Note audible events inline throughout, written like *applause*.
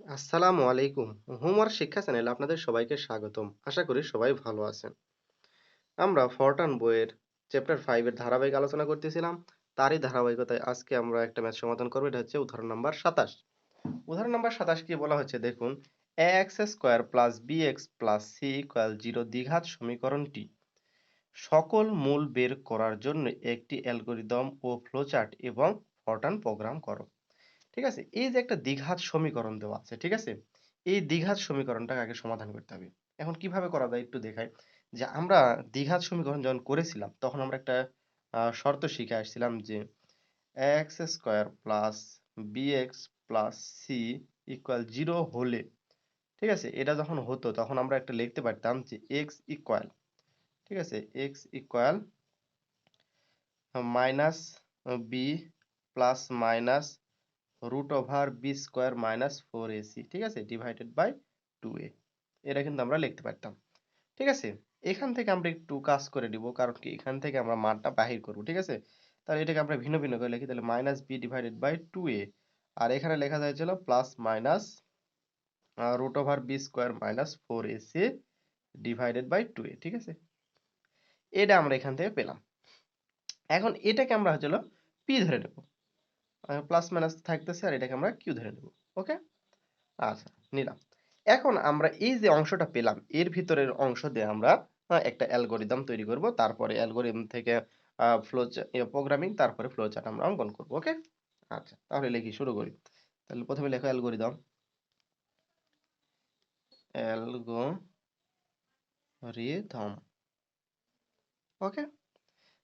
আসসালামু আলাইকুম। হোমওয়ার্ক শিক্ষা চ্যানেলে আপনাদের সবাইকে স্বাগতম। আশা করি সবাই ভালো আছেন। আমরা ফরটান বইয়ের চ্যাপ্টার ফাইভের ধারাবাহিক আলোচনা করতেছিলাম। তারই ধারাবাহিকতায় আজকে আমরা একটা ম্যাথ সমাধান করব। এটা হচ্ছে উদাহরণ নাম্বার সাতাশ। উদাহরণ নাম্বার সাতাশ কি বলা হচ্ছে? দেখুন a x square plus b x plus c equal zero দ্বিঘাত সমীকরণটি সকল মূল বের করার জন্য একটি অ্যালগোরিদম ও ফ্লোচার্ট এবং ফরটান প্রোগ্রাম করো। ঠিক আছে? এই যে একটা দ্বিঘাত সমীকরণ দেওয়া আছে, ঠিক আছে? এই দ্বিঘাত সমীকরণটাকে আগে সমাধান করতে হবে। এখন কীভাবে করা যায় একটু দেখাই। যে আমরা দ্বিঘাত সমীকরণ যখন করেছিলাম, তখন আমরা একটা শর্ত শিখে আসছিলাম যে x square plus b x plus c equal zero হলে, ঠিক আছে? এটা যখন হতো, তখন আমরা একটা লিখতে পারতাম যে এক্স ইকুয়াল ঠিক আছে? X equal minus b plus minus root over b square minus four a c ঠিক আছে? ডিভাইডেড বাই টু এ এটা কিন্তু আমরা লিখতে পারতাম। ঠিক আছে? এখান থেকে আমরা একটু কাজ করে দিব কারণ কি? এখান থেকে আমরা মানটা বাহির করব, ঠিক আছে? তাহলে এটাকে আমরা ভিন্ন ভিন্ন করে লিখি, তাহলে minus b divided by two a আর এখানে লেখা যাচ্ছিল plus minus root over b square minus four a c divided by two a ঠিক আছে? এটা আমরা এখান থেকে পেলাম। এখন এটাকে আমরা হচ্ছিল পি ধরে নেব। প্লাস মাইনাস থাকতেছে আর এটাকে আমরা কিউ ধরে নেব ওকে আচ্ছা নিলাম। এখন আমরা এই যে অংশটা পেলাম, এর ভিতরের অংশ দিয়ে আমরা একটা অ্যালগোরিদম তৈরি করব, তারপরে অ্যালগোরিদম থেকে ফ্লো প্রোগ্রামিং তারপরে ফ্লো চার্ট আমরা অঙ্কন করব ওকে আচ্ছা তাহলে লিখি, শুরু করি। তাহলে প্রথমে লেখো অ্যালগোরিদম। অ্যালগোরিদম ওকে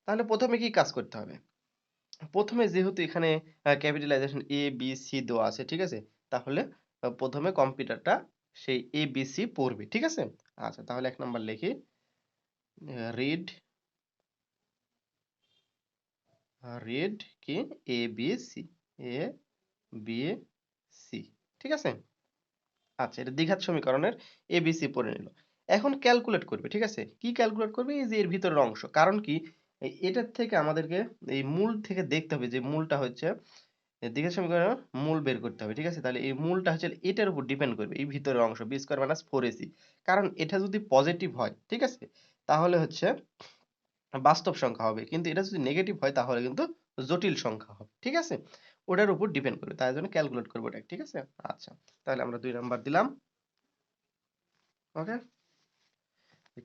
তাহলে প্রথমে কি কাজ করতে হবে? প্রথমে যেহেতু এখানে ক্যাপিটালাইজেশন এ বি সি দেওয়া আছে, ঠিক আছে? তাহলে প্রথমে কম্পিউটারটা সেই এ বি সি পড়বে, ঠিক আছে? আচ্ছা তাহলে এক নাম্বার লিখি। রিড রিড কি? A b c a b c ঠিক আছে? আচ্ছা এটা দ্বিঘাত সমীকরণের এ বি সি পড়ে নিল। এখন ক্যালকুলেট করবে, ঠিক আছে? কি ক্যালকুলেট করবে? এই যে এর ভিতরের অংশ। কারণ কি? এটার থেকে আমাদেরকে এই মূল থেকে দেখতে হবে যে মূলটা হচ্ছে দ্বিঘাত সমীকরণের মূল বের করতে হবে, ঠিক আছে? তাহলে এই মূলটা হচ্ছে এটার উপর ডিপেন্ড করবে, এই ভিতরের অংশ b square minus four a c কারণ এটা যদি পজিটিভ হয়, ঠিক আছে? তাহলে হচ্ছে বাস্তব সংখ্যা হবে, কিন্তু এটা যদি নেগেটিভ হয়, তাহলে কিন্তু জটিল সংখ্যা হবে, ঠিক আছে? ওটার উপর ডিপেন্ড করবে, তাই জন্য ক্যালকুলেট করব ওটা ঠিক আছে? আচ্ছা তাহলে আমরা দুই নাম্বার দিলাম ওকে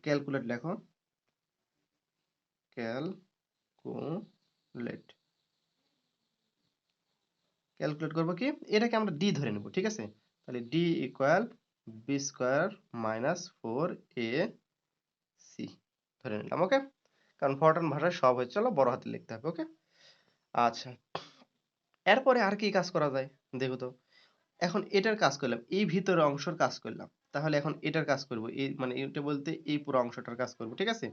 ক্যালকুলেট লেখো। ক্যালকুলেট ক্যালকুলেট করব কি? এটাকে আমরা ডি ধরে নেব, ঠিক আছে? তাহলে d equal b square minus four a c ধরে নিলাম ওকে কারণ ফরটান ভাষায় সব হচ্ছে হলো বড় হাতে লিখতে হবে ওকে আচ্ছা এরপরে আর কি কাজ করা যায়? দেখো তো, এখন এটার কাজ করলাম, এই ভিতরে অংশের কাজ করলাম, তাহলে এখন এটার কাজ করব, এই মানে এটা বলতে এই পুরো অংশটার কাজ করব, ঠিক আছে?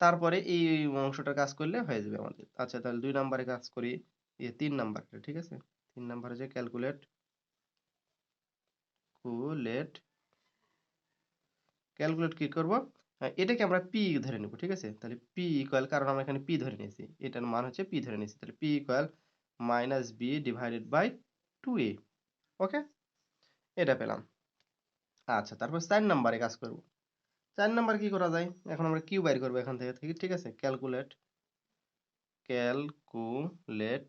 তারপরে এই অংশটা কাজ করলে হয়ে যাবে আমাদের। আচ্ছা তাহলে দুই নম্বরে কাজ করি। এই তিন নাম্বারটা ঠিক আছে? তিন নাম্বারে যে ক্যালকুলেট কুলেট ক্যালকুলেট কি করব? হ্যাঁ, এটাকে আমরা পি ধরে নেব ঠিক আছে? তাহলে পি ইকুয়াল কারণ আমরা এখানে পি ধরে নিয়েছি। এটার মান হচ্ছে পি ধরে নিয়েছি। তাহলে p equal minus b divided by two a okay এটা পেলাম। আচ্ছা তারপর চার নাম্বারে কাজ করব। চার নাম্বার কি করা যায়? এখন আমরা কিউ বাইর করব এখান থেকে ঠিক- আছে? ক্যালকুলেট ক্যালকুলেট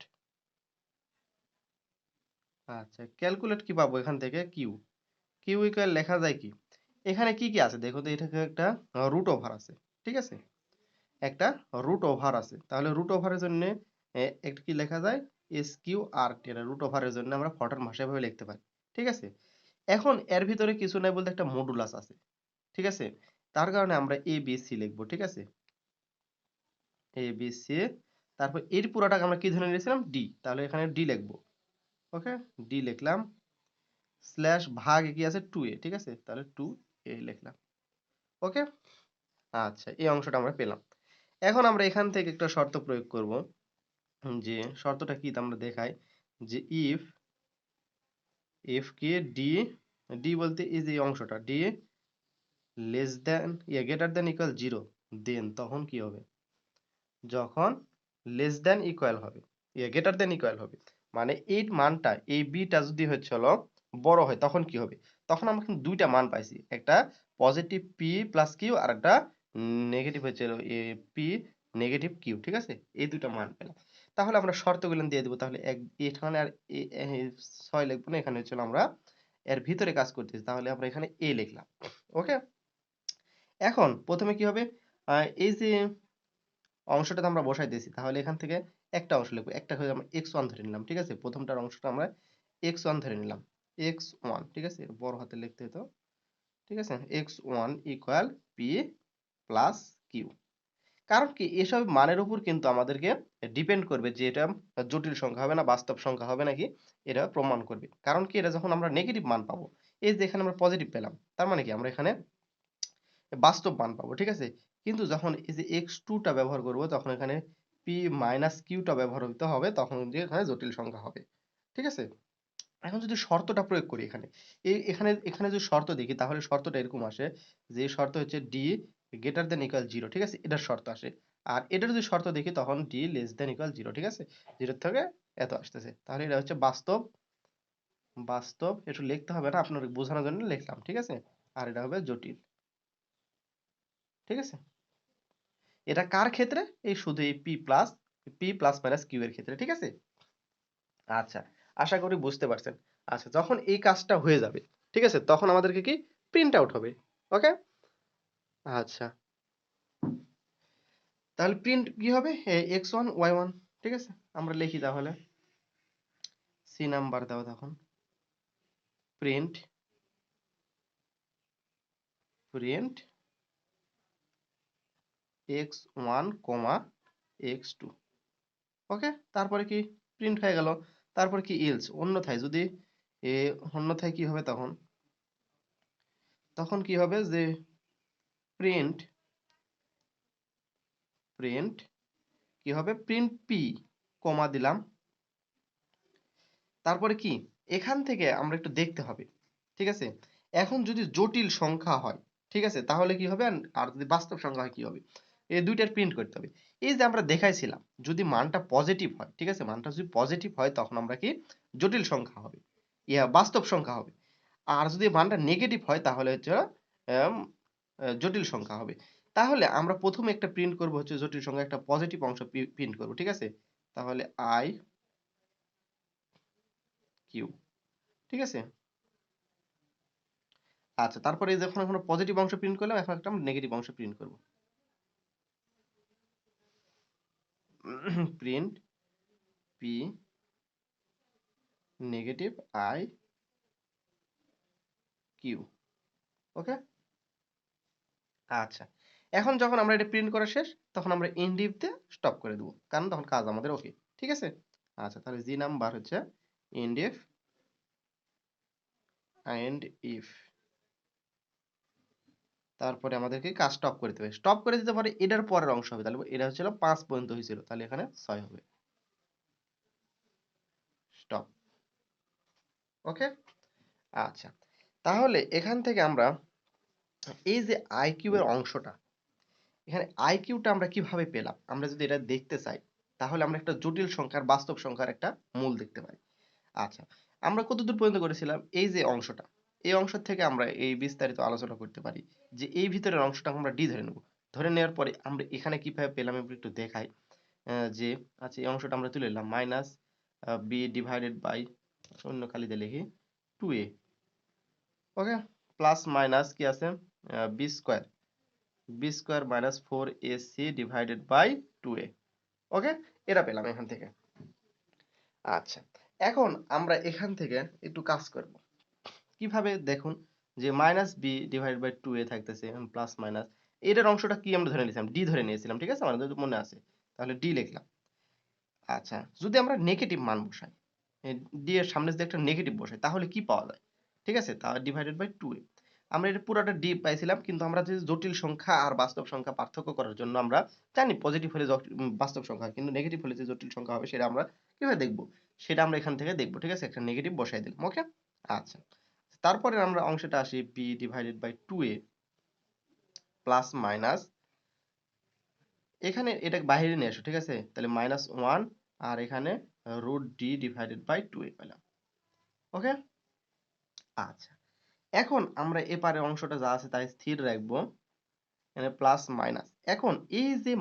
আচ্ছা ক্যালকুলেট কি পাবো এখান থেকে? কিউ। কিউ ইকুয়াল লেখা যায় কি? এখানে কি কি আছে? দেখো তো এটাকে একটা রুট ওভার আছে, ঠিক আছে? একটা রুট ওভার আছে। তাহলে রুট ওভারের জন্য একটা কি লেখা যায়? এস কিউ আর টি এটা রুট ওভারের জন্য আমরা ফর্টার ভাষায় ভাবে লিখতে পারি, ঠিক আছে? এখন এর ভিতরে কিছু নাই বলতে একটা মডুলাস আছে, ঠিক আছে? তার কারণে আমরা এ বি সি লিখব, ঠিক আছে? এ বি সি তারপর এর পুরোটাকে আমরা কি ধরে নিয়েছিলাম? ডি তাহলে এখানে ডি লিখব ওকে ডি লিখলাম স্ল্যাশ ভাগ কি আছে? টু এ ঠিক আছে? তাহলে টু এ লিখলাম ওকে আচ্ছা এই অংশটা আমরা পেলাম। এখন আমরা এখান থেকে একটা শর্ত প্রয়োগ করব, যে শর্তটা কি আমরা দেখাই, যে if f K? D d বলতে এই যে অংশটা d less than yeah greater than equal zero then তখন কি হবে? যখন লেস দেন ইকুয়াল হবে ইয়া গ্রেটার দেন ইকুয়াল হবে মানে এই মানটা এই বিটা যদি হচ্ছে হলো বড় হয়, তখন কি হবে? তখন আমরা কিন্তু দুইটা মান পাইছি, একটা পজিটিভ পি প্লাস কিউ আর একটা নেগেটিভ হচ্ছে পি নেগেটিভ কিউ ঠিক আছে? এই দুইটা মান পেলাম। তাহলে আমরা শর্তগুলো দিয়ে দেবো, তাহলে এক, এখানে আর এ- এ- ছয় লিখব না, এখানে হচ্ছে আমরা এর ভিতরে কাজ করতেছি, তাহলে আমরা এখানে এ লিখলাম ওকে এখন প্রথমে কি হবে? এই যে অংশটাতে আমরা বসাই দিয়েছি, তাহলে এখান থেকে একটা অংশ লিখব। একটা হয়ে আমরা এক্স ওয়ান ধরে নিলাম, ঠিক আছে? প্রথমটার অংশটা আমরা এক্স ওয়ান ধরে নিলাম। এক্স ওয়ান ঠিক আছে? বড় হাতে লিখতে হতো, ঠিক আছে? X one equal p plus q কারণ কি? এসব মানের উপর কিন্তু আমাদেরকে ডিপেন্ড করবে যে এটা জটিল সংখ্যা হবে না, বাস্তব সংখ্যা হবে নাকি, এটা প্রমাণ করবে। কারণ কি? এটা যখন আমরা নেগেটিভ মান পাবো, এই যে এখানে আমরা পজিটিভ পেলাম, তার মানে কি? আমরা এখানে বাস্তব মান পাবো, ঠিক আছে? কিন্তু যখন এই যে এক্স টুটা ব্যবহার করব, তখন এখানে পি মাইনাস কিউটা ব্যবহার হতে হবে, তখন যে এখানে জটিল সংখ্যা হবে, ঠিক আছে? এখন যদি শর্তটা প্রয়োগ করি এখানে, এই এখানে এখানে যদি শর্ত দেখি, তাহলে শর্তটা এরকম আসে, যে শর্ত হচ্ছে d greater than equal zero ঠিক আছে? এটার শর্ত আসে। আর এটার যদি শর্ত দেখি, তখন d less than equal zero ঠিক আছে? জিরোর থেকে এত আসতেছে। তাহলে এটা হচ্ছে বাস্তব বাস্তব একটু লিখতে হবে না, আপনার বোঝানোর জন্য লিখলাম, ঠিক আছে? আর এটা হবে জটিল। ঠিক আছে? এটা কার ক্ষেত্রে? এই শুধু এই p plus p plus minus q এর ক্ষেত্রে, ঠিক আছে? আচ্ছা আশা করি বুঝতে পারছেন। আচ্ছা যখন এই কাজটা হয়ে যাবে, ঠিক আছে, তখন আমাদেরকে কি? প্রিন্ট আউট হবে ওকে আচ্ছা। তাহলে প্রিন্ট কি হবে? এক্স ওয়ান ওয়াই ওয়ান ঠিক আছে? আমরা লিখি তাহলে। সি নাম্বার দাও তখন। Print print x comma x okay তারপরে কি? প্রিন্ট হয়ে গেল। তারপর কি ইলস অন্যথায় যদি এ অন্যথায় কি হবে তখন? তখন কি হবে যে প্রিন্ট প্রিন্ট কি হবে? প্রিন্ট পি কমা দিলাম। তারপরে কি? এখান থেকে আমরা একটু দেখতে হবে। ঠিক আছে? এখন যদি জটিল সংখ্যা হয়, ঠিক আছে? তাহলে কি হবে? আর যদি বাস্তব সংখ্যা হয়, কি হবে? এই দুইটার প্রিন্ট করতে হবে। এই যে আমরা দেখাইছিলাম, যদি মানটা পজিটিভ হয়, ঠিক আছে? মানটা যদি পজিটিভ হয়, তখন আমরা কি? জটিল সংখ্যা হবে। ইয়া বাস্তব সংখ্যা হবে। আর যদি মানটা নেগেটিভ হয়, তাহলে হচ্ছে জটিল সংখ্যা হবে। তাহলে আমরা প্রথমে একটা প্রিন্ট করব হচ্ছে জটিল সংখ্যা, একটা পজিটিভ অংশ প্রিন্ট করব, ঠিক আছে? তাহলে আই কিউ ঠিক আছে? আচ্ছা তারপরে যখন আমরা পজিটিভ অংশ প্রিন্ট করলাম, এখন একটা নেগেটিভ অংশ প্রিন্ট করব। Print p negative i q okay আচ্ছা এখন যখন আমরা এটা প্রিন্ট করা শেষ, তখন আমরা ইনডিভ দিয়ে স্টপ করে দেবো, কারণ তখন কাজ আমাদের ওকে ঠিক আছে? আচ্ছা তাহলে জি নাম্বার হচ্ছে ইনডিফ এন্ড ইফ তারপরে আমাদেরকে কাজ স্টপ করে দিতে হবে। স্টপ করে দিতে পারে এটার পরের অংশ হবে। তাহলে এটা হচ্ছিল পাঁচ পর্যন্ত হয়েছিল। তাহলে এখানে ছয় হবে। স্টপ ওকে আচ্ছা। তাহলে এখান থেকে আমরা এই যে আইকিউ এর অংশটা, এখানে আইকিউটা আমরা কীভাবে পেলাম? আমরা যদি এটা দেখতে চাই, তাহলে আমরা একটা জটিল সংখ্যার, বাস্তব সংখ্যার একটা মূল দেখতে পাই আচ্ছা। আমরা কতদূর পর্যন্ত করেছিলাম? এই যে অংশটা। এই অংশ থেকে আমরা এই বিস্তারিত আলোচনা করতে পারি যে এই ভিতরের অংশটা আমরা ডি ধরে নেব। ধরে নেওয়ার পরে আমরা এখানে কীভাবে পেলাম একটু দেখাই যে আচ্ছা এই অংশটা আমরা তুলে নিলাম। মাইনাস বি ডিভাইডেড বাই অন্য কালিতে লিখি two a okay plus minus কি আছে? B square b square minus four a c divided by two a okay এটা পেলাম এখান থেকে। আচ্ছা এখন আমরা এখান থেকে একটু কাজ করব। কীভাবে দেখুন যে minus b divided by two a থাকতেছে প্লাস মাইনাস এটার অংশটা কি আমরা ধরে নিয়েছিলাম? ডি ধরে নিয়েছিলাম, ঠিক আছে? আমাদের মনে আছে, তাহলে ডি লিখলাম। আচ্ছা যদি আমরা নেগেটিভ মান বসাই ডি এর সামনে যদি একটা নেগেটিভ বসাই, তাহলে কি পাওয়া যায়? ঠিক আছে? তা ডিভাইডেড বাই টু এ। আমরা এটা পুরোটা ডি পাইছিলাম, কিন্তু আমরা যে জটিল সংখ্যা আর বাস্তব সংখ্যা পার্থক্য করার জন্য আমরা জানি পজিটিভ হলে বাস্তব সংখ্যা, কিন্তু নেগেটিভ হলে যে জটিল সংখ্যা হবে, সেটা আমরা কীভাবে দেখব? সেটা আমরা এখান থেকে দেখব, ঠিক আছে? একটা নেগেটিভ বসাই দিলাম ওকে আচ্ছা। তারপরে আমরা অংশটা আসি p divided by two a plus minus এখানে এটা বাইরে নিয়ে আসো, ঠিক আছে? তাহলে মাইনাস ওয়ান আর এখানে root d divided by two a পেলাম ওকে আচ্ছা এখন আমরা এপারে অংশটা যা আছে তাই স্থির রাখব, এখানে প্লাস মাইনাস এখন এই যে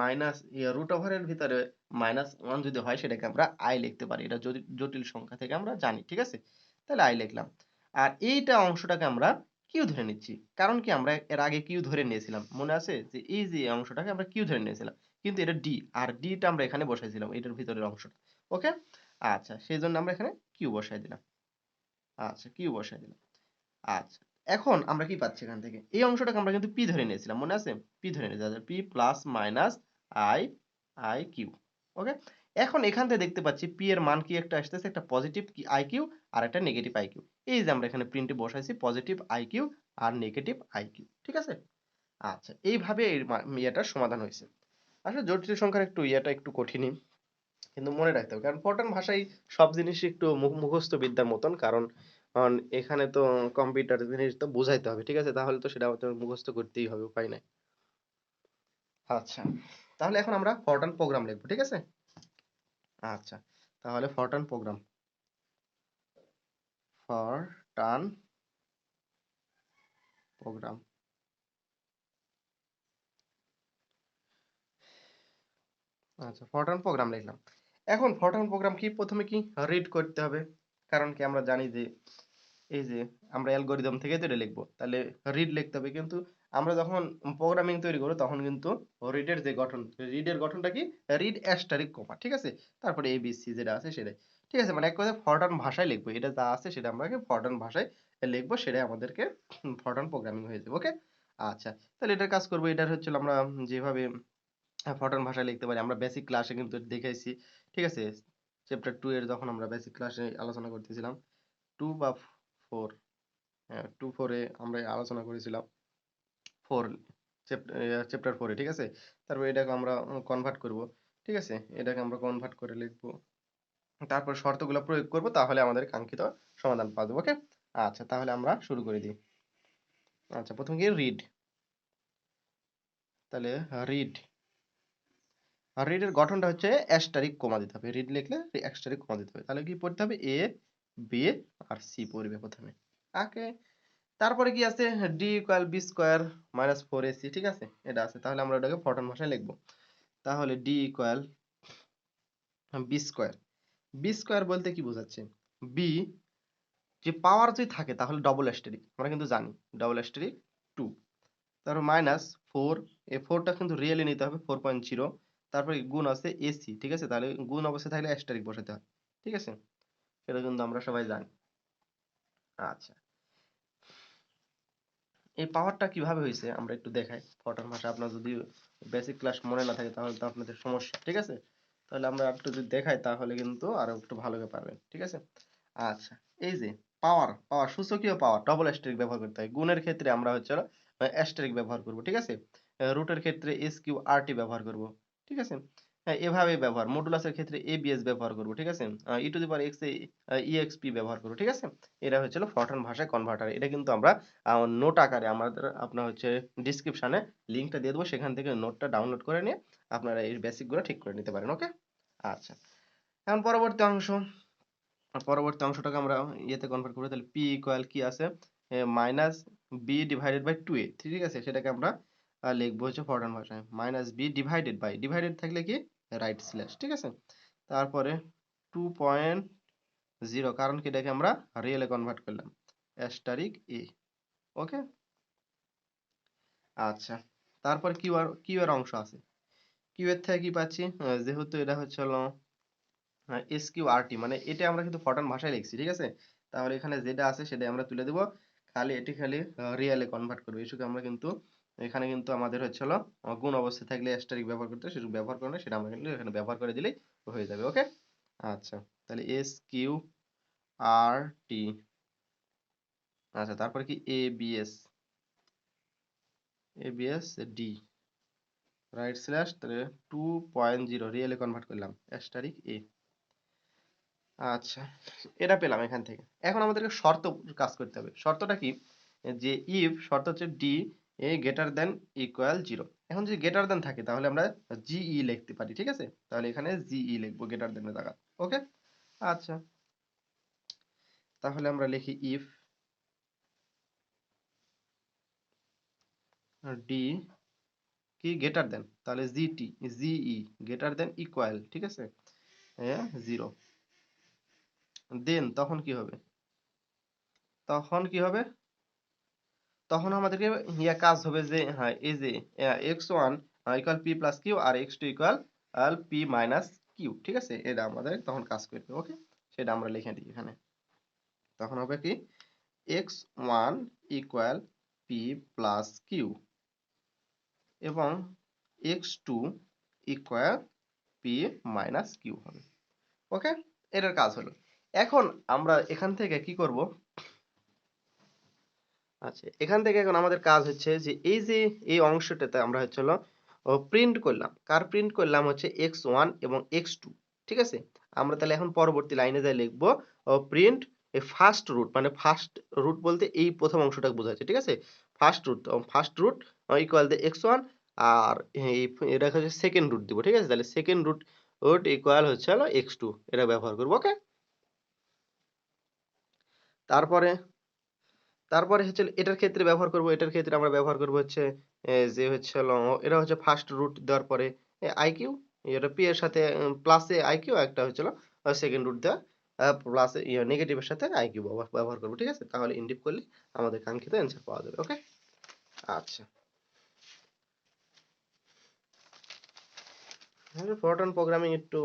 মাইনাস রুট ওভারের ভিতরে মাইনাস ওয়ান যদি হয় সেটাকে আমরা আই লিখতে পারি, এটা জটিল সংখ্যা থেকে আমরা জানি, ঠিক আছে? তাহলে আই লিখলাম। আর এইটা অংশটাকে আমরা কিউ ধরে নিচ্ছি। কারণ কি আমরা এর আগে কিউ ধরে নিয়েছিলাম। মনে আছে? যে এই যে অংশটাকে আমরা কিউ ধরে নিয়েছিলাম। কিন্তু এটা ডি আর ডিটা আমরা এখানে বসাইছিলাম, এটার ভিতরের অংশটা। ওকে আচ্ছা সেই জন্য আমরা এখানে কিউ বসাই দিলাম। আচ্ছা কিউ বসাই দিলাম। আচ্ছা এখন আমরা কি পাচ্ছি এখান থেকে? এই অংশটাকে আমরা কিন্তু পি ধরে নিয়েছিলাম। মনে আছে? পি ধরে নিয়েছি। P plus minus i i q okay এখন এখান থেকে দেখতে পাচ্ছি পি এর মান কি একটা আসতেছে? একটা পজিটিভ কি আই আর একটা নেগেটিভ আই কিউ এই যে আমরা এখানে প্রিন্টে বসাইছি পজিটিভ আই কিউ আর নেগেটিভ আই কিউ ঠিক আছে? আচ্ছা এইভাবে এই ইয়েটার সমাধান হয়েছে। আসলে জটিল সংখ্যার একটু ইয়েটা একটু কঠিনই, কিন্তু মনে রাখতে হবে, কারণ ফরটান ভাষায় সব জিনিসই একটু মুখস্থ বিদ্যার মতন, কারণ এখানে তো কম্পিউটার জিনিস তো বোঝাইতে হবে, ঠিক আছে? তাহলে তো সেটা মুখস্থ করতেই হবে, উপায় নাই। আচ্ছা তাহলে এখন আমরা ফরটান প্রোগ্রাম লিখব, ঠিক আছে? আচ্ছা তাহলে ফরটান প্রোগ্রাম ফরটান প্রোগ্রাম আচ্ছা ফরটান প্রোগ্রাম লিখলাম। এখন ফরটান প্রোগ্রাম কি? প্রথমে কি? রিড করতে হবে। কারণ কি? আমরা জানি যে, এই যে, আমরা অ্যালগরিদম থেকে এটা লিখব। তাহলে রিড লিখতে হবে। কিন্তু আমরা যখন প্রোগ্রামিং তৈরি করব তখন কিন্তু রিডের যে গঠন রিডের গঠনটা কি? রিড অ্যাস্টারিক কমা ঠিক আছে? তারপরে এ বি সি যেটা আছে সেটাই। ঠিক আছে? মানে এক কথায় ফরটান ভাষায় লিখব। এটা যা আছে সেটা আমরা ফরটান ভাষায় লিখব, সেটাই আমাদেরকে ফরটান প্রোগ্রামিং হয়ে যাবে ওকে আচ্ছা তাহলে এটার কাজ করব। এটার হচ্ছে আমরা যেভাবে ফরটান ভাষায় লিখতে পারি, আমরা বেসিক ক্লাসে কিন্তু দেখাইছি, ঠিক আছে? চ্যাপ্টার টু এর যখন আমরা বেসিক ক্লাসে আলোচনা করতেছিলাম টু বা ফোর হ্যাঁ টু ফোরে আমরা আলোচনা করেছিলাম। ফোর চ্যাপ্টার ফোরে, ঠিক আছে? তারপর এটাকে আমরা কনভার্ট করব, ঠিক আছে? এটাকে আমরা কনভার্ট করে লিখব। তারপর শর্তগুলো প্রয়োগ করব, তাহলে আমাদের কাঙ্ক্ষিত সমাধান পাওয়া ওকে? আচ্ছা তাহলে আমরা শুরু করে দিই। আচ্ছা প্রথমে কি? রিড তাহলে রিড রিডের গঠনটা হচ্ছে অ্যাস্টারিক কমা দিতে হবে। রিড লিখলে অ্যাস্টারিক কমা দিতে হবে। তাহলে কি পড়তে হবে? এ বি আর সি পড়বে প্রথমে। ওকে? তারপরে কি আছে? D equal b square minus four a c ঠিক আছে? এটা আছে। তাহলে আমরা ওটাকে ফর্টন ভাষায় লিখব। তাহলে D equal B square B square বলতে কি বোঝাচ্ছে? বি যে পাওয়ার যদি থাকে, তাহলে ডবল অ্যাস্টারিক আমরা কিন্তু জানি ডবল অ্যাস্টারিক টু তারপর মাইনাস ফোর এ ফোরটা কিন্তু রিয়েলি নিতে হবে ফোর পয়েন্ট জিরো তারপরে গুণ আছে? এসি ঠিক আছে? তাহলে গুণ অবস্থায় থাকলে অ্যাস্টারিক বসাতে হয়, ঠিক আছে? সেটা কিন্তু আমরা সবাই জানি। আচ্ছা। এই পাওয়ারটা কীভাবে হয়েছে আমরা একটু দেখাই। ফটার ভাষা আপনার যদি বেসিক ক্লাস মনে না থাকে তাহলে তো আপনাদের সমস্যা, ঠিক আছে? তাহলে আমরা একটু যদি দেখাই তাহলে কিন্তু আরও একটু ভালো পারবেন, ঠিক আছে? আচ্ছা এই যে পাওয়ার পাওয়ার সূচকীয় পাওয়ার ডবল অ্যাস্টারিক ব্যবহার করতে হয়। গুণের ক্ষেত্রে আমরা হচ্ছে অ্যাস্টারিক ব্যবহার করব, ঠিক আছে? রুটের ক্ষেত্রে এস কিউ আর টি ব্যবহার করব, ঠিক আছে? হ্যাঁ এভাবে ব্যবহার। মডুলাসের ক্ষেত্রে এবিএস ব্যবহার করব, ঠিক আছে? E to the power X EXP ব্যবহার করব, ঠিক আছে? এটা হচ্ছিল ফরটন ভাষায় কনভার্টার এটা কিন্তু আমরা নোট আকারে আমাদের, আপনার হচ্ছে ডিসক্রিপশনে লিঙ্কটা দিয়ে দেবো, সেখান থেকে নোটটা ডাউনলোড করে নিয়ে আপনারা এই বেসিকগুলো ঠিক করে নিতে পারেন, ওকে? আচ্ছা এখন পরবর্তী অংশ। পরবর্তী অংশটাকে আমরা ইয়েতে কনভার্ট করব, তাহলে পি ইকুয়াল কি আছে? Minus B divided by two A ঠিক আছে? সেটাকে আমরা লিখব হচ্ছে ফরটন ভাষায়। Minus B divided by divided থাকলে কি? রাইট স্ল্যাশ ঠিক আছে? তারপরে টু পয়েন্ট জিরো কারণ কি এটাকে আমরা রিয়েলে কনভার্ট করলাম। অ্যাস্টারিক এ ওকে আচ্ছা তারপর কিউ আর, কিউ এর অংশ আছে। কিউ এর থেকে কি পাচ্ছি? যেহেতু এটা হচ্ছে হলো এস কিউ মানে এটা আমরা কিন্তু ফটন ভাষায় লিখছি, ঠিক আছে? তাহলে এখানে যেটা আছে সেটা আমরা তুলে দেব। খালি এটি খালি রিয়েলে কনভার্ট করব এসুকে আমরা কিন্তু এখানে কিন্তু আমাদের হচ্ছে হলো গুণ অবস্থায় থাকলে অ্যাস্টারিক ব্যবহার করতে সেটা ব্যবহার করে না সেটা আমরা কিন্তু এখানে ব্যবহার করে দিলেই হয়ে যাবে ওকে আচ্ছা তাহলে এস কিউ আর টি আচ্ছা তারপরে কি A BS A BS D right slash তাহলে টু পয়েন্ট জিরো রিয়েলে কনভার্ট করলাম অ্যাস্টারিক এ আচ্ছা এটা পেলাম এখান থেকে, এখন আমাদেরকে শর্ত কাজ করতে হবে, শর্তটা কি? যে ইফ শর্ত হচ্ছে d a greater than equal zero এখন যদি গ্রেটার দেন থাকে, তাহলে আমরা জিই লিখতে পারি, ঠিক আছে? তাহলে এখানে জিই লিখব গ্রেটার দেনের জায়গা ওকে? আচ্ছা। তাহলে আমরা লিখি ইফ ডি কি গ্রেটার দেন তাহলে GT GE greater than equal ঠিক আছে? জিরো দেন তখন কি হবে? তখন কি হবে? তখন আমাদেরকে ইয়া কাজ হবে যে হ্যাঁ এই যে X one equal P plus Q আর X two equal P minus Q ঠিক আছে? এটা আমাদের তখন কাজ করবে ওকে সেটা আমরা লিখে দিই এখানে। তখন হবে কি? X one equal P plus Q এবং X two equal P minus Q হবে ওকে এটার কাজ হলো। এখন আমরা এখান থেকে কি করব? আচ্ছা এখান থেকে এখন আমাদের কাজ হচ্ছে যে এই যে এই অংশটাতে আমরা হচ্ছে হলো প্রিন্ট করলাম। কার প্রিন্ট করলাম হচ্ছে এক্স ওয়ান এবং এক্স টু ঠিক আছে? আমরা তাহলে এখন পরবর্তী লাইনে যাই লিখব প্রিন্ট এই ফার্স্ট রুট মানে ফার্স্ট রুট বলতে এই প্রথম অংশটাকে বোঝাচ্ছে, ঠিক আছে? First root first root equal the X one আর এই এটা হচ্ছে সেকেন্ড রুট দিব, ঠিক আছে? তাহলে সেকেন্ড রুট রুট ইকুয়াল হচ্ছে হলো এক্স টু এটা ব্যবহার করব ওকে তারপরে তারপরে হচ্ছে এটার ক্ষেত্রে ব্যবহার করব, এটার ক্ষেত্রে আমরা ব্যবহার করব হচ্ছে যে হচ্ছে এটা হচ্ছে ফার্স্ট রুট দেওয়ার পরে আইকিউ এটা পি এর সাথে প্লাসে আইকিউ একটা হচ্ছে সেকেন্ড রুট দেওয়া প্লাস নেগেটিভের সাথে আইকিউ ব্যবহার করব, ঠিক আছে? তাহলে ইন্ডিপ করলে আমাদের কাঙ্ক্ষিত অ্যান্সার পাওয়া যাবে ওকে আচ্ছা। ফরটন প্রোগ্রামিং একটু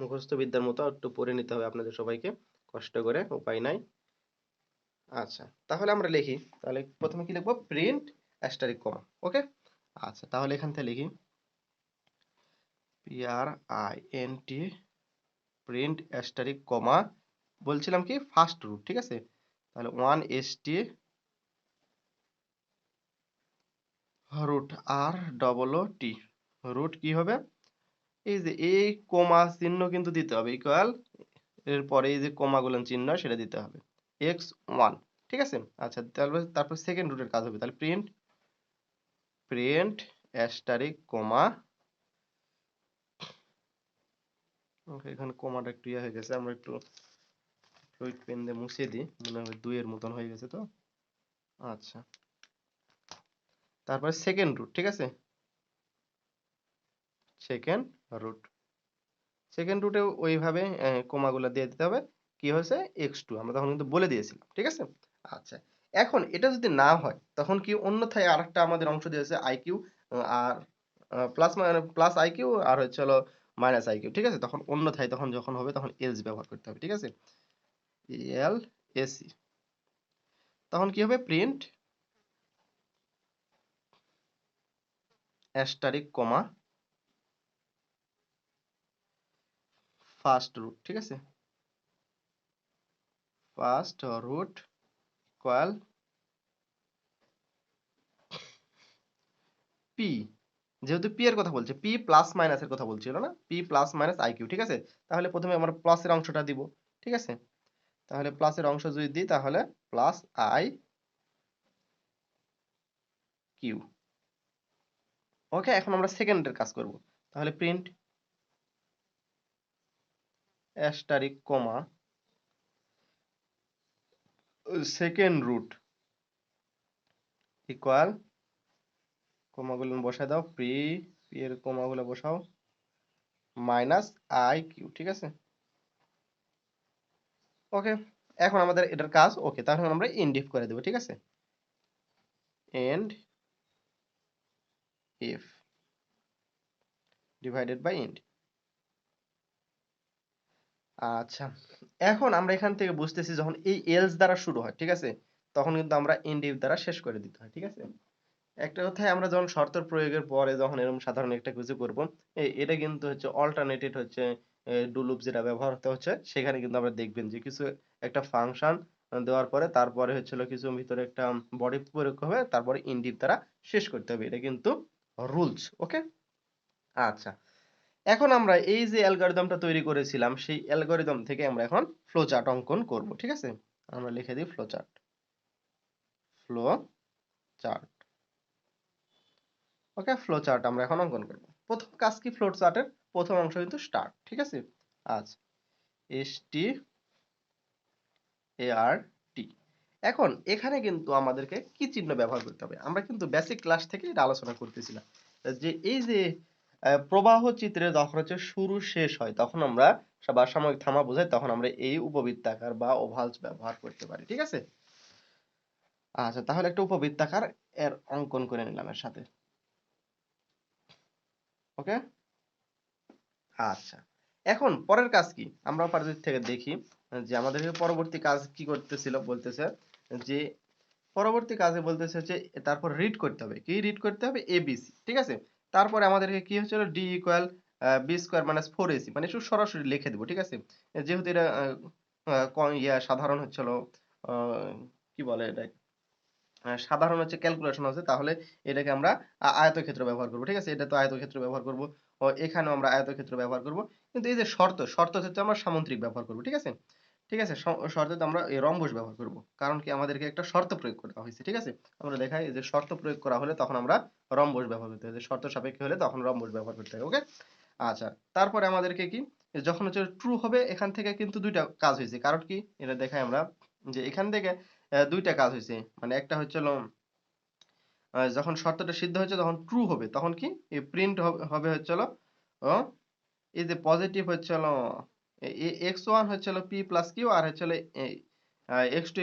মুখস্থ বিদ্যার মতো একটু পড়ে নিতে হবে আপনাদের সবাইকে, কষ্ট করে, উপায় নাই। আচ্ছা তাহলে আমরা লিখি, তাহলে প্রথমে কি লিখব? প্রিন্ট অ্যাস্টারিক কমা ওকে আচ্ছা তাহলে এখান থেকে লিখি। P R I N T print asterisk comma বলছিলাম কি? ফার্স্ট রুট ঠিক আছে? তাহলে ওয়ান এস টি রুট আর ডবল ও টি রুট কি হবে? এই যে এই কমা চিহ্ন কিন্তু দিতে হবে ইকুয়াল এরপরে এই যে কমাগুলো চিহ্ন, সেটা দিতে হবে। এক্স ওয়ান ঠিক আছে? আচ্ছা তারপর তারপর সেকেন্ড রুটের কাজ হবে। তাহলে প্রিন্ট প্রিন্ট অ্যাস্টারিক কমা এখানে কমাটা একটু ইয়ে হয়ে গেছে। আমরা একটু ফ্লুইড পেন দিয়ে মুছে দিই, মনে হয় দুইয়ের মতন হয়ে গেছে তো? আচ্ছা। তারপরে সেকেন্ড রুট ঠিক আছে? সেকেন্ড রুট সেকেন্ড রুটে ওইভাবে কমাগুলো দিয়ে দিতে হবে। কি হয়েছে? এক্স টু আমরা তখন কিন্তু বলে দিয়েছিলাম, ঠিক আছে? আচ্ছা এখন এটা যদি না হয়, তখন কি অন্যথায় আর একটা আমাদের অংশ দিয়েছে IQ R plus plus IQ R হচ্ছে হলো মাইনাস আইকিউ ঠিক আছে? তখন অন্যথায় তখন যখন হবে, তখন এলস ব্যবহার করতে হবে, ঠিক আছে? এল এসি তখন কি হবে? Print asterisk comma first root ঠিক আছে? ফার্স্ট রুট কয়েল পি যেহেতু পি এর কথা বলছে পি প্লাস মাইনাস এর কথা বলছিল না? পি প্লাস মাইনাস আইকিউ ঠিক আছে? তাহলে প্রথমে আমরা প্লাসের অংশটা দিব, ঠিক আছে? তাহলে প্লাসের অংশ যদি দিই, তাহলে প্লাস আই কিউ ওকে এখন আমরা সেকেন্ডের কাজ করব। তাহলে print asterisk comma second root equal কমাগুলো বসায় দাও প্রি পি এর কমাগুলো বসাও মাইনাস আই কিউ ঠিক আছে? ওকে এখন আমাদের এটার কাজ ওকে তাহলে আমরা ইন্ডিফ করে দেবো, ঠিক আছে? End if divided by end আচ্ছা। এখন আমরা এখান থেকে বুঝতেছি যখন এই এলস দ্বারা শুরু হয়, ঠিক আছে? তখন কিন্তু আমরা ইন্ড ইফ দ্বারা শেষ করে দিতে হয়, ঠিক আছে? একটা কথায় আমরা যখন শর্তের প্রয়োগের পরে যখন এরকম সাধারণ একটা কিছু করব এটা কিন্তু হচ্ছে অল্টারনেটেড হচ্ছে ডু লুপ যেটা ব্যবহার হতে হচ্ছে, সেখানে কিন্তু আমরা দেখবেন যে কিছু একটা ফাংশন দেওয়ার পরে তারপরে হচ্ছিল কিছু ভিতরে একটা বডি প্রয়োগ হবে, তারপরে ইন্ডিপ দ্বারা শেষ করতে হবে, এটা কিন্তু রুলস ওকে আচ্ছা। এখন আমরা এই যে অ্যালগরিদমটা তৈরি করেছিলাম, সেই অ্যালগরিদম থেকে আমরা এখন ফ্লো চার্ট অঙ্কন করব, ঠিক আছে? আমরা লিখে দিই flow chart flow chart okay flow chart আমরা এখন অঙ্কন করব। প্রথম কাজ কি ফ্লো চার্টের প্রথম অংশ কিন্তু স্টার্ট ঠিক আছে? আচ্ছা এস টি এ আর টি এখন এখানে কিন্তু আমাদেরকে কি চিহ্ন ব্যবহার করতে হবে? আমরা কিন্তু বেসিক ক্লাস থেকে এটা আলোচনা করতেছিলাম। যে এই যে প্রবাহ চিত্রে যখন হচ্ছে শুরু শেষ হয়, তখন আমরা বা সাময়িক থামা বোঝায় তখন আমরা এই উপবৃত্তাকার বা ওভালস ব্যবহার করতে পারি, ঠিক আছে? আচ্ছা তাহলে একটা উপবৃত্তাকার এর অঙ্কন করে নিলাম এর সাথে। ওকে? আচ্ছা এখন পরের কাজ কি? আমরা পারদিক থেকে দেখি যে আমাদের পরবর্তী কাজ কি করতেছিল, বলতেছে যে পরবর্তী কাজে বলতেছে যে, তারপর রিড করতে হবে। কি রিড করতে হবে? এবিসি ঠিক আছে? তারপরে আমাদেরকে কি হচ্ছিল D equal B square minus four AC মানে একটু সরাসরি লিখে দেবো, ঠিক আছে? যেহেতু এটা ইয়া সাধারণ হচ্ছিল কি বলে এটা সাধারণ হচ্ছে ক্যালকুলেশন আছে, তাহলে এটাকে আমরা আয়তক্ষেত্র ব্যবহার করব, ঠিক আছে? এটা তো আয়তক্ষেত্র ব্যবহার করব এখানেও আমরা আয়তক্ষেত্র ব্যবহার করব। কিন্তু এই যে শর্ত শর্ত ক্ষেত্রে আমরা সামুদ্রিক ব্যবহার করব, ঠিক আছে? ঠিক আছে? শর্তে আমরা এই রম্বস ব্যবহার করব। কারণ কি আমাদেরকে একটা শর্ত প্রয়োগ করা হয়েছে ঠিক আছে? আমরা দেখাই যে শর্ত প্রয়োগ করা হলে তখন আমরা রম্বস ব্যবহার করতে হবে। শর্ত সাপেক্ষে হলে তখন রম্বস ব্যবহার করতে হবে ওকে আচ্ছা তারপরে আমাদেরকে কি? যখন হচ্ছে ট্রু হবে এখান থেকে কিন্তু দুইটা কাজ হয়েছে। কারণ কি? এটা দেখাই আমরা যে এখান থেকে দুইটা কাজ হয়েছে। মানে একটা হচ্ছিল আহ, যখন শর্তটা সিদ্ধ হয়েছে তখন ট্রু হবে। তখন কি? প্রিন্ট হবে হচ্ছিল এই যে পজিটিভ হচ্ছিল এক্স ওয়ান হচ্ছিল পি প্লাস আর হচ্ছিল এক্স টু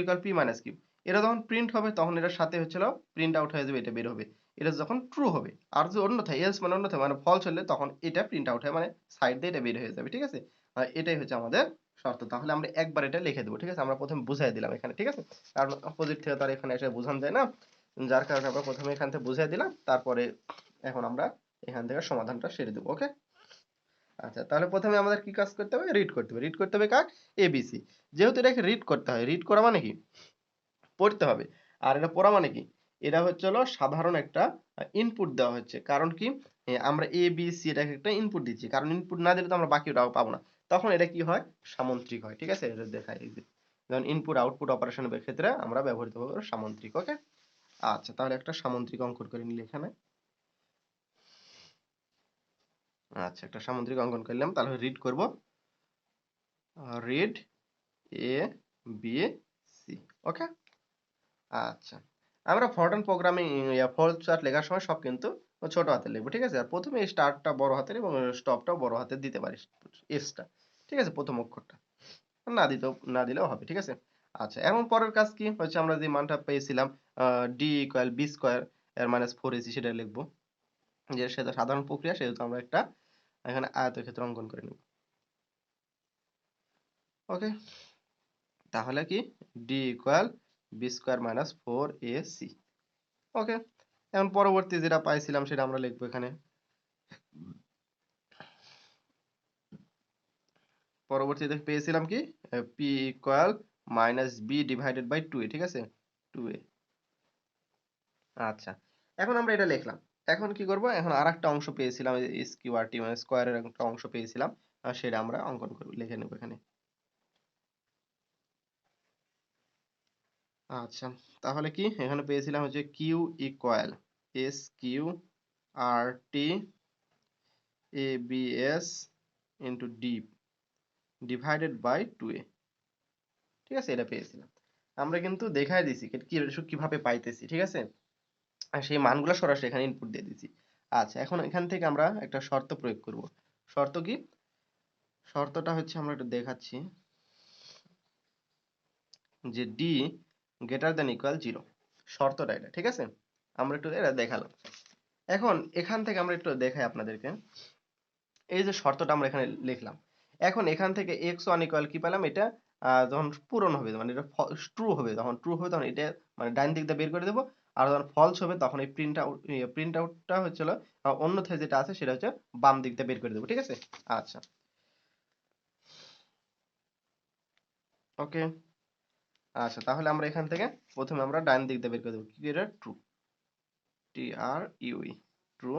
কিউ এটা যখন প্রিন্ট হবে, তখন এটার সাথে হচ্ছিল প্রিন্ট আউট হয়ে যাবে, এটা বের হবে। এটা যখন ট্রু হবে, আর যদি অন্যথায় এলস মানে অন্যথায় মানে ফলস হলে তখন এটা প্রিন্ট আউট হয় মানে সাইড দিয়ে এটা বের হয়ে যাবে, ঠিক আছে? আর এটাই হচ্ছে আমাদের শর্ত। তাহলে আমরা একবার এটা লিখে দেবো, ঠিক আছে? আমরা প্রথমে বুঝাই দিলাম এখানে, ঠিক আছে? কারণ অপোজিট থেকে তো আর এখানে এসে বোঝানো যায় না। যার কারণে আমরা প্রথমে এখান থেকে বুঝাই দিলাম, তারপরে এখন আমরা এখান থেকে সমাধানটা সেরে দেবো ওকে আচ্ছা তাহলে প্রথমে আমাদের কি কাজ করতে হবে? রিড করতে হবে। রিড করতে হবে কাক এবিসি যেহেতু এটাকে রিড করতে হয় রিড করা মানে কি? পড়তে হবে। আর এটা পড়া মানে কি? এটা হচ্ছে হলো সাধারণ একটা ইনপুট দেওয়া হচ্ছে। কারণ কি? আমরা এ বি সি এটাকে একটা ইনপুট দিচ্ছি। কারণ ইনপুট না দিলে তো আমরা বাকি বাকিটাও পাবো না। তখন এটা কি হয়? সামন্ত্রিক হয়, ঠিক আছে? এটা দেখায় যেমন ইনপুট আউটপুট অপারেশনের ক্ষেত্রে আমরা ব্যবহৃত হবে সামন্ত্রিক ওকে আচ্ছা তাহলে একটা সামন্ত্রিক অঙ্কন করে নিলে এখানে। আচ্ছা একটা সামুদ্রিক অঙ্কন করলাম, তাহলে রিড করব। Read A B C okay আচ্ছা আমরা ফরটন প্রোগ্রামিং ফল চার্ট লেখার সময় সব কিন্তু ছোট হাতে লিখব, ঠিক আছে? আর প্রথমে স্টার্টটা বড় হাতের এবং স্টপটাও বড় হাতে দিতে পারিস এসটা ঠিক আছে? প্রথম অক্ষরটা। না দিতেও, না দিলেও হবে, ঠিক আছে? আচ্ছা এমন পরের কাজ কি? হচ্ছে আমরা যে মানটা পেয়েছিলাম ডি ইকুয়াল বি স্কোয়ার এর মাইনাস ফোর এসি সেটা লিখব। যে সেটা সাধারণ প্রক্রিয়া, সেহেতু আমরা একটা এখানে আয়তক্ষেত্র অঙ্কন করে নেব। ওকে তাহলে কি? D equal B square minus four A C okay এখন পরবর্তী যেটা পাইছিলাম সেটা আমরা লিখব এখানে। পরবর্তীতে পেয়েছিলাম কি? P equal minus B divided by two A ঠিক আছে? টু এ আচ্ছা এখন আমরা এটা লিখলাম। এখন কি করব? এখন আর একটা অংশ পেয়েছিলাম এস মানে স্কোয়ারের একটা অংশ পেয়েছিলাম। সেটা আমরা অঙ্কন করব, লিখে নেব এখানে। আচ্ছা তাহলে কি? এখানে পেয়েছিলাম হচ্ছে Q equal S Q R T A B S into D divided by two A ঠিক আছে? এটা পেয়েছিলাম। আমরা কিন্তু দেখাই দিছি কি, কীভাবে পাইতেছি, ঠিক আছে? আর সেই মানগুলো সরাসরি এখানে ইনপুট দিয়ে দিছি আচ্ছা এখন এখান থেকে আমরা একটা শর্ত প্রয়োগ করব। শর্ত কি? শর্তটা হচ্ছে আমরা একটু দেখাচ্ছি যে D greater than equal zero শর্তটা এটা, ঠিক আছে? আমরা একটু এটা দেখালাম। এখন এখান থেকে আমরা একটু দেখাই আপনাদেরকে। এই যে শর্তটা আমরা এখানে লিখলাম। এখন এখান থেকে এক্স ওয়ান ইকুয়াল কি পেলাম? এটা যখন পূরণ হবে মানে এটা ট্রু হবে তখন ট্রু হবে তখন এটা মানে ডাইন দিক দিয়ে বের করে দেবো। আর যখন ফলস হবে, তখন এই প্রিন্ট আউট প্রিন্ট আউটটা হচ্ছিল অন্যথায় যেটা আছে, সেটা হচ্ছে বাম দিক দিয়ে বের করে দেবো, ঠিক আছে? আচ্ছা। ওকে আচ্ছা তাহলে আমরা এখান থেকে প্রথমে আমরা ডান দিক দিয়ে বের করে দেবো। কি এটা? True T R UE true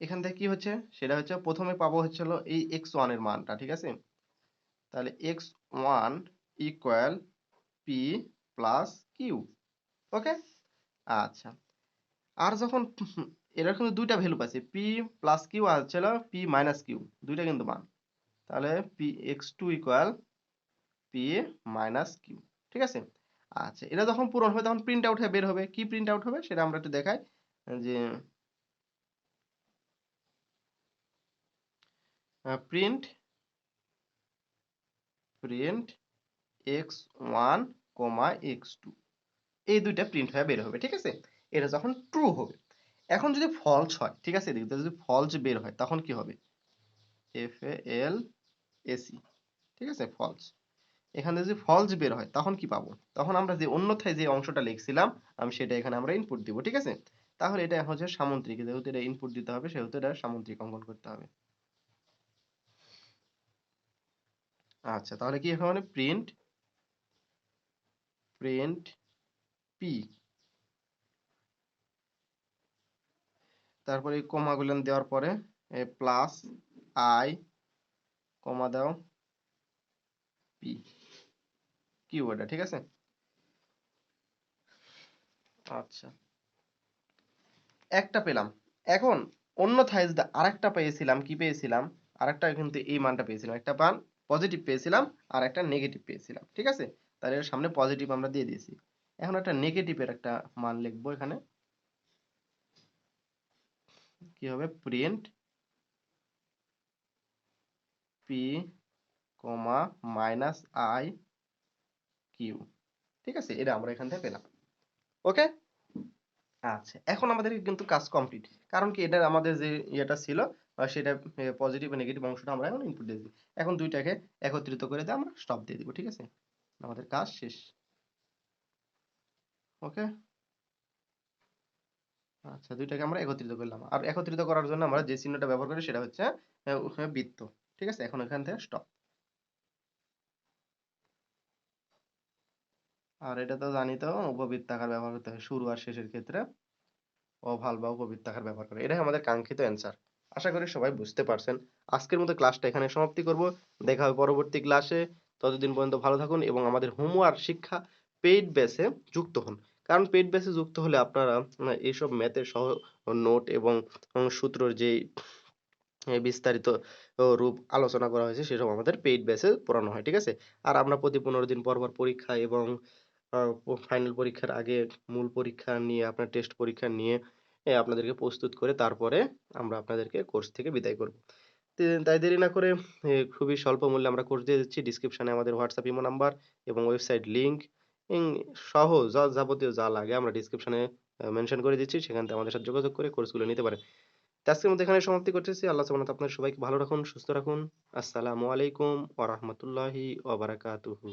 এখান থেকে কি হচ্ছে? সেটা হচ্ছে প্রথমে পাবো হচ্ছিল এই এক্স ওয়ানের মানটা, ঠিক আছে? তাহলে X one equal P plus Q okay আচ্ছা। আর যখন *laughs* এরা কিন্তু দুইটা ভ্যালু পাচ্ছে। পি প্লাস কিউ আর ছিল পি মাইনাস কিউ দুইটা কিন্তু মান। তাহলে P X two equal P minus Q ঠিক আছে? আচ্ছা এটা যখন পূরণ হবে তখন প্রিন্ট আউট হয়ে বের হবে। কি প্রিন্ট আউট হবে সেটা আমরা একটু দেখাই। যে print print X one comma X two এই দুইটা প্রিন্ট হয়ে বের হবে, ঠিক আছে? এটা যখন ট্রু হবে, এখন যদি ফলস হয়, ঠিক আছে? এদিকে যদি ফলস বের হয়, তখন কি হবে? এফ এল এসি ঠিক আছে? ফলস এখানে যদি ফলস বের হয়, তখন কি পাবো? তখন আমরা যে অন্যথায় যে অংশটা লিখছিলাম, আমি সেটা এখানে আমরা ইনপুট দিব, ঠিক আছে? তাহলে এটা এখন হচ্ছে সামন্ত্রিক, যেহেতু এটা ইনপুট দিতে হবে, সেহেতু এটা সামন্ত্রিক অঙ্কন করতে হবে। আচ্ছা তাহলে কি হবে প্রিন্ট প্রিন্ট পি তারপরে এই কমাগুলো দেওয়ার পরে প্লাস আই কমা দাও পি কিউ ঠিক আছে? আচ্ছা। একটা পেলাম। এখন অন্য অন্যথায় যদি আরেকটা পেয়েছিলাম, কি পেয়েছিলাম? আরেকটা কিন্তু এই মানটা পেয়েছিলাম। একটা মান পজিটিভ পেয়েছিলাম আর একটা নেগেটিভ পেয়েছিলাম। ঠিক আছে? তাহলে সামনে পজিটিভ আমরা দিয়ে দিয়েছি। এখন একটা নেগেটিভের একটা মান লিখব এখানে। কি হবে? Print P comma minus I Q ঠিক আছে? এটা আমরা এখান থেকে পেলাম। ওকে আচ্ছা এখন আমাদের কিন্তু কাজ কমপ্লিট কারণ কি এটা আমাদের যে ইয়েটা ছিল সেটা পজিটিভ নেগেটিভ অংশটা আমরা এখন ইনপুট দিয়ে দিই। এখন দুইটাকে একত্রিত করে দিয়ে আমরা স্টপ দিয়ে দিব, ঠিক আছে? আমাদের কাজ শেষ। ওকে আচ্ছা দুইটাকে আমরা একত্রিত করলাম। আর একত্রিত করার জন্য আমরা যে চিহ্নটা ব্যবহার করি সেটা হচ্ছে বৃত্ত। ঠিক আছে? এখন এখান থেকে স্টপ আর এটা তো জানি তো, উপবৃত্তাকার ব্যবহার করতে হয় শুরু আর শেষের ক্ষেত্রে। অভাল বা উপবৃত্তাকার ব্যবহার করে। এটাই আমাদের কাঙ্ক্ষিত অ্যান্সার আশা করি সবাই বুঝতে পারছেন। আজকের মতো ক্লাসটা এখানে সমাপ্তি করব। দেখা হবে পরবর্তী ক্লাসে ততদিন পর্যন্ত ভালো থাকুন এবং আমাদের হোমওয়ার্ক শিক্ষা পেইড বেসে যুক্ত হন। কারণ পেইড বেসে যুক্ত হলে আপনারা এইসব ম্যাথের সহ, নোট এবং সূত্রর যেই বিস্তারিত রূপ আলোচনা করা হয়েছে, সেসব আমাদের পেইড বেসে পড়ানো হয়, ঠিক আছে? আর আমরা প্রতি পনেরো দিন পর পর পরীক্ষা এবং ফাইনাল পরীক্ষার আগে মূল পরীক্ষা নিয়ে, আপনার টেস্ট পরীক্ষা নিয়ে আপনাদেরকে প্রস্তুত করে তারপরে আমরা আপনাদেরকে কোর্স থেকে বিদায় করব। তাই দেরি না করে খুবই স্বল্প মূল্যে আমরা কোর্স দিয়ে দিচ্ছি। ডিসক্রিপশনে আমাদের হোয়াটসঅ্যাপ ইমো নাম্বার এবং ওয়েবসাইট লিঙ্ক সহ যা যাবতীয় যা লাগে আমরা ডিসক্রিপশনে মেনশন করে দিচ্ছি। সেখান থেকে আমাদের সাথে যোগাযোগ করে কোর্সগুলো নিতে পারেন। আজকের মধ্যে এখানে সমাপ্তি করতেছি। আল্লাহ সুবহানাহু আপনার সবাইকে ভালো রাখুন, সুস্থ রাখুন। আসসালামু আলাইকুম ওয়া বারাকাতুহু।